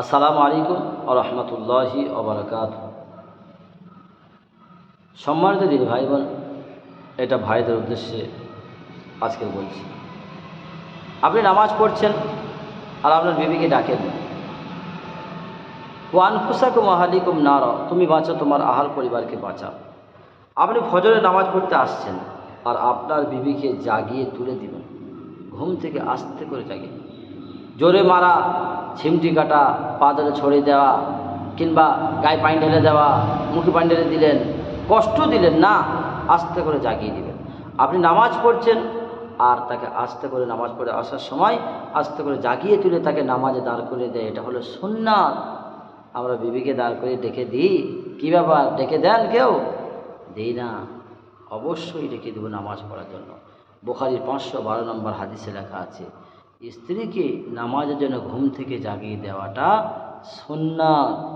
আসসালামু আলাইকুম রহমতুল্লাহি অবরাকাত সম্মানিত দিন ভাই বোন এটা ভাইদের উদ্দেশ্যে আজকে বলছি। আপনি নামাজ পড়ছেন আর আপনার বিবিকে ডাকেন। ওয়ান ফুসাকুম আহালিকুম নার, তুমি বাঁচো, তোমার আহাল পরিবারকে বাঁচাও। আপনি ফজরে নামাজ পড়তে আসছেন আর আপনার বিবিকে জাগিয়ে তুলে দিবেন। ঘুম থেকে আস্তে করে জাগিয়ে। জোরে মারা ছিমটি কাটা, পা ধরে ছড়িয়ে দেওয়া কিংবা গায়ে পানি ঢেলে দেওয়া, মুখে পানি ঢেলে দিলেন, কষ্ট দিলেন, না, আস্তে করে জাগিয়ে দিবেন আপনি নামাজ পড়ছেন আর তাকে আস্তে করে নামাজ পড়ে আসার সময় আস্তে করে জাগিয়ে তুলে তাকে নামাজে দাঁড় করে দেয়। এটা হলো সুন্নাত। আমরা বিবিকে দাঁড় করে ডেকে দিই। কী ব্যাপার? ডেকে দেন কেউ? দিই না। অবশ্যই ডেকে দেবো নামাজ পড়ার জন্য। বোখারির পাঁচশো বারো নম্বর হাদিসে লেখা আছে স্ত্রীকে নামাজের জন্য ঘুম থেকে জাগিয়ে দেওয়াটা সুন্নাত।